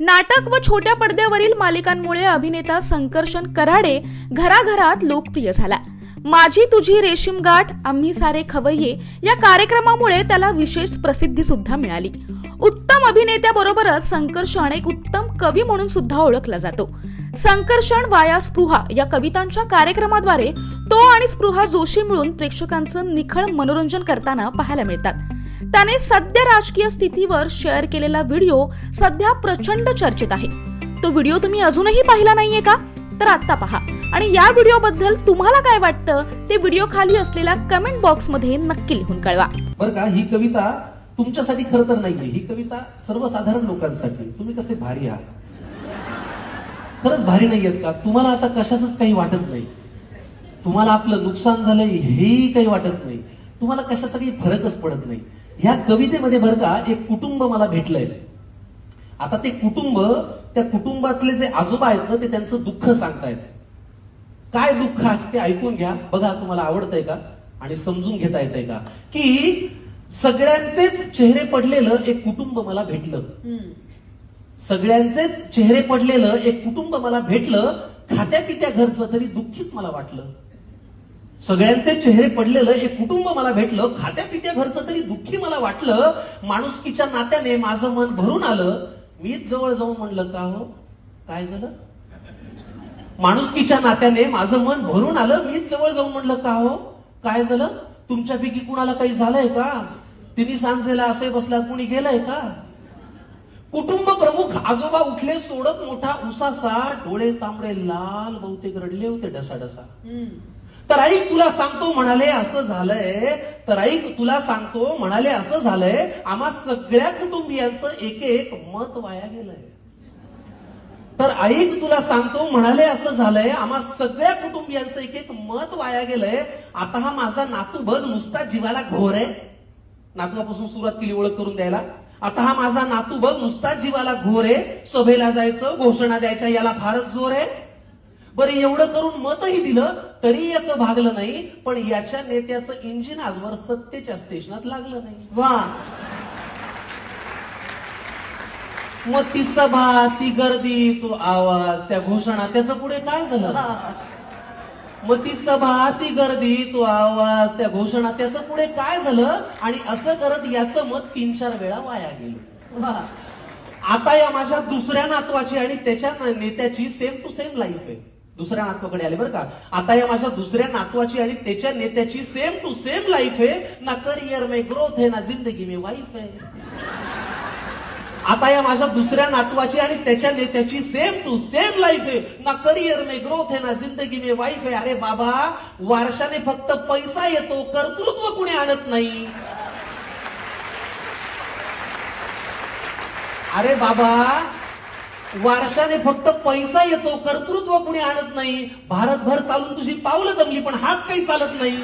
नाटक व छोट्या पडद्यावरील मालिकांमुळे अभिनेता संकर्षण कराडे घराघरात लोकप्रिय झाला. माझी तुझी रेशीम गाठ आम्ही सारे खवय्ये या कार्यक्रमामुळे त्याला विशेष प्रसिद्धी सुद्धा मिळाली. उत्तम अभिनेत्याबरोबरच संकर्षण एक उत्तम कवी म्हणून सुद्धा ओळखला जातो. संकर्षण वाया स्पृहा या कवितांच्या कार्यक्रमाद्वारे तो आणि स्पृहा जोशी मिळून प्रेक्षकांचं निखळ मनोरंजन करताना पाहायला मिळतात. त्याने सध्या राजकीय स्थितीवर शेअर केलेला व्हिडिओ सध्या प्रचंड चर्चेत आहे. तो व्हिडिओ तुम्ही अजूनही पाहिला नाहीये का? तर आता पहा. आणि या व्हिडिओ बद्दल तुम्हाला काय वाटतं? ते व्हिडिओ खाली असलेल्या कमेंट बॉक्समध्ये नक्की लिहून कळवा. बरं का? ही कविता तुमच्यासाठी खरं तर नाहीये. ही कविता सर्वसाधारण लोकांसाठी. तुम्ही कसे भारी आहात? खरंच भारी नाही आहेत का? तुम्हाला आता कशाच काही वाटत नाही. तुम्हाला आपलं नुकसान झालंय हेही काही वाटत नाही. तुम्हाला कशाचा काही फरकच पडत नाही. ह्या कवितेमध्ये बरं का एक कुटुंब मला भेटलंय. आता ते कुटुंब त्या कुटुंबातले जे आजोबा आहेत ना ते त्यांचं दुःख सांगतायत. काय दुःख आहे ते ऐकून घ्या. बघा तुम्हाला आवडतंय का? आणि समजून घेता येतंय का? की सगळ्यांचेच चेहरे पडलेलं एक कुटुंब मला भेटलं. सगळ्यांचेच चेहरे पडलेलं एक कुटुंब मला भेटलं. खात्या पित्या घरचं तरी दुःखीच मला वाटलं. सगळ्यांचे चेहरे पडलेलं एक कुटुंब मला भेटलं खात्या पित्या घरचं तरी दुःखी मला वाटलं माणुसकीच्या नात्याने माझं मन भरून आलं. मीच जवळ जाऊन म्हणलं का हो? काय झालं? माणुसकीच्या नात्याने माझं मन भरून आलं मीच जवळ जाऊन म्हणलं का हो? काय झालं? तुमच्यापैकी कुणाला काही झालंय का? तिने सांजेला असे बसला कुणी गेलंय का? कुटुंब प्रमुख आजोबा उठले सोडत मोठा उसासा डोळे तांबडे लाल बहुतेक रडले होते डसा डसा तर ऐक तुला सांगतो म्हणाले असं झालंय. तर ऐक तुला सांगतो म्हणाले असं झालंय. आम्हा सगळ्या कुटुंबियांचं एक एक मत वाया गेलंय. तर ऐक तुला सांगतो म्हणाले असं झालंय. आम्हा सगळ्या कुटुंबियांचं एक एक मत वाया गेलंय. आता हा माझा नातू बघ नुसता जीवाला घोर आहे. नातूपासून सुरुवात केली ओळख करून द्यायला. आता हा माझा नातू बघ नुसता जीवाला घोर आहे. सभेला जायचं घोषणा द्यायच्या याला फारच जोर आहे. बरं एवढं करून मतही दिलं तरी याचं भागलं नाही पण याच्या नेत्याचं इंजिन आजवर सत्तेच्या स्टेशनात लागलं नाही. वा. मग ती सभा ती गर्दी तो आवाज त्या घोषणा त्याचं पुढे काय झालं? मग ती सभा ती गर्दी तो आवाज त्या घोषणा त्याचं पुढे काय झालं? आणि असं करत याचं मत तीन चार वेळा वाया गेलं. वा. आता या माझ्या दुसऱ्या नातवाची आणि त्याच्या नेत्याची सेम टू सेम लाईफ आहे. दुसऱ्या नातवाकडे आले बरं का? आता या माझ्या दुसऱ्या नातवाची आणि त्याच्या नेत्याची सेम टू सेम लाईफ आहे. ना करिअर मे ग्रोथ आहे ना जिंदगी में वाईफ आहे. आता या माझ्या दुसऱ्या नातवाची आणि त्याच्या नेत्याची सेम टू सेम लाईफ आहे. ना करिअर मे ग्रोथ है ना जिंदगी में वाईफ आहे. अरे बाबा वारशाने फक्त पैसा येतो कर्तृत्व कुणी आणत नाही. अरे बाबा वारशाने फक्त पैसा येतो कर्तृत्व कुणी आणत नाही. भारतभर चालून तुझी पावलं जमली पण हात काही चालत नाही.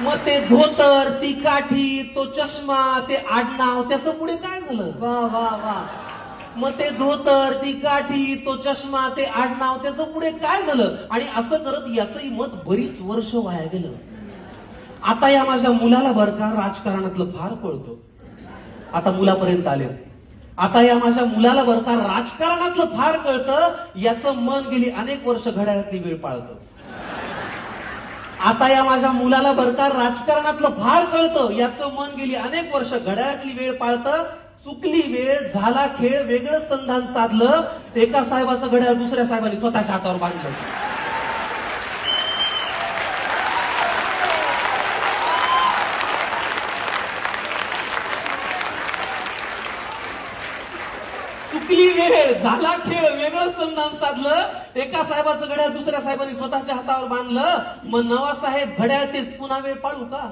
मग ते धोतर ती काठी तो चष्मा ते आडनाव त्याचं पुढे काय झालं? वा वा वा. मग ते धोतर ती काठी तो चष्मा ते आडनाव त्याचं पुढे काय झालं? आणि असं करत याचंही मत बरीच वर्ष वाया गेलं. आता या माझ्या मुलाला बर का राजकारणातलं फार कळतो. आता मुलापर्यंत आले. आता या माझ्या मुलाला बर का राजकारणातलं फार कळतं याचं मन गेली अनेक वर्ष घड्याळातली वेळ पाळतं. आता या माझ्या मुलाला बर का राजकारणातलं फार कळतं याचं मन गेली अनेक वर्ष घड्याळातली वेळ पाळतं. चुकली वेळ झाला खेळ वेगळं संधान साधलं. एका साहेबाचं घड्याळ दुसऱ्या साहेबांनी स्वतःच्या हातावर बांधलं. चुकली वेळ. झाला खेळ. वेगळं संधान साधलं. एका साहेबाचं घड्याळ दुसऱ्या साहेबांनी स्वतःच्या हातावर बांधलं. मग नवा साहेब घड्याळ तेच पुन्हा वेळ पाळू का?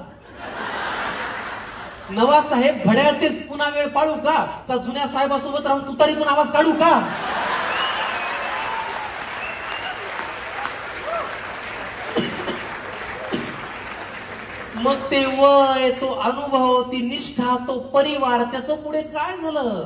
नवा साहेब घड्याळ तेच पुन्हा वेळ पाळू का? तर जुन्या साहेबासोबत राहून तुतारीतून आवाज काढू का? मग ते वय तो अनुभव ती निष्ठा तो परिवार त्याचं पुढे काय झालं?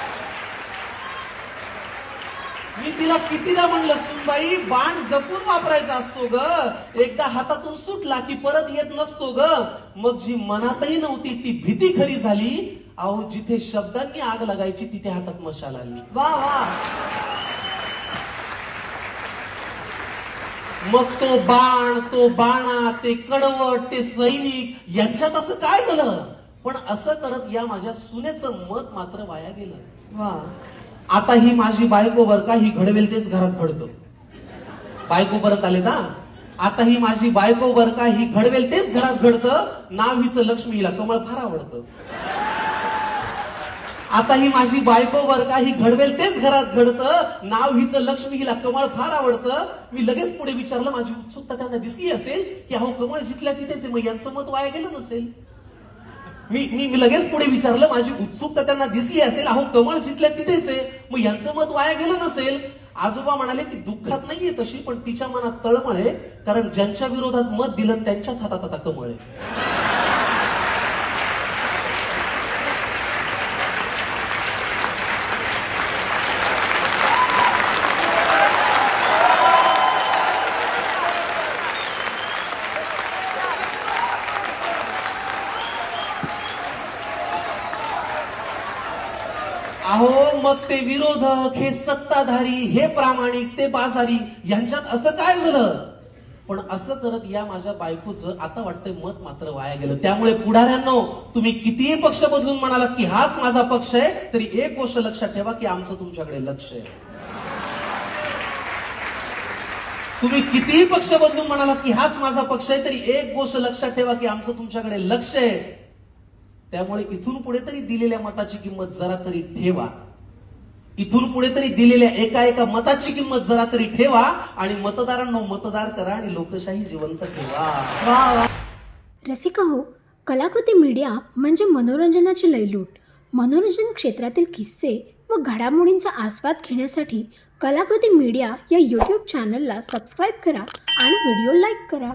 मी तिला कितीदा म्हणलं सुनबाई बाण जपून वापरायचा असतो ग. एकदा हातातून सुटला की परत येत नसतो ग. मग जी मनातही नव्हती ती भीती खरी झाली. अहो जिथे शब्दांनी आग लागायची तिथे हातात मशाल आली. वा वा. मग तो बाण तो बाणा ते कडवट ते सैनिक यांच्यात असं काय झालं? पण असं करत या माझ्या सुनेचं मत मात्र वाया गेलं. वा. आता ही माझी बायको बर का ही घडवेल तेच घरात घडतो बायको परत आले ना? आता ही माझी बायको बर का ही घडवेल तेच घरात घडतं? नाव हिचं लक्ष्मी हिला कमळ फार आवडतं. आता ही माझी बायको बर का ही घडवेल तेच घरात घडतं? नाव हिचं लक्ष्मी हिला कमळ फार आवडतं? मी लगेच पुढे विचारलं माझी उत्सुकता त्यांना दिसली असेल की अहो कमळ जिथल्या तिथेच आहे मग यांचं मत वाया गेलं नसेल? मी मी लगेच पुढे विचारलं माझी उत्सुकता त्यांना दिसली असेल अहो कमळ जिथल्या तिथेच आहे. मग यांचं मत वाया गेलं नसेल. आजोबा म्हणाले ती दुःखात नाहीये तशी पण तिच्या मनात तळमळ आहे कारण ज्यांच्या विरोधात मत दिलं त्यांच्याच हातात आता कमळ आहे. अहो मग ते विरोधक हे सत्ताधारी हे प्रामाणिक ते बाजारी यांच्यात असं काय झालं? पण असं करत या माझ्या बायकोचं आता वाटतंय मत मात्र वाया गेलं. त्यामुळे पुढाऱ्यांनो तुम्ही कितीही पक्ष बदलून म्हणालात की हाच माझा पक्ष आहे तरी एक गोष्ट लक्षात ठेवा की आमचं तुमच्याकडे लक्ष आहे. तुम्ही कितीही पक्ष बदलून म्हणालात की हाच माझा पक्ष आहे तरी एक गोष्ट लक्षात ठेवा की आमचं तुमच्याकडे लक्ष आहे. त्यामुळे इथून पुढे तरी दिलेल्या मताची किंमत जरा तरी ठेवा. इथून पुढे तरी दिलेल्या एका एका मताची किंमत जरा तरी ठेवा आणि मतदारांना मतदार करा आणि लोकशाही जिवंत ठेवा. वा वा. रसिका हो कलाकृती मीडिया म्हणजे मनोरंजनाची लयलूट. मनोरंजन क्षेत्रातील किस्से व घडामोडींचा आस्वाद घेण्यासाठी कलाकृती मीडिया या यूट्यूब चॅनलला सबस्क्राईब करा आणि व्हिडिओ लाईक करा.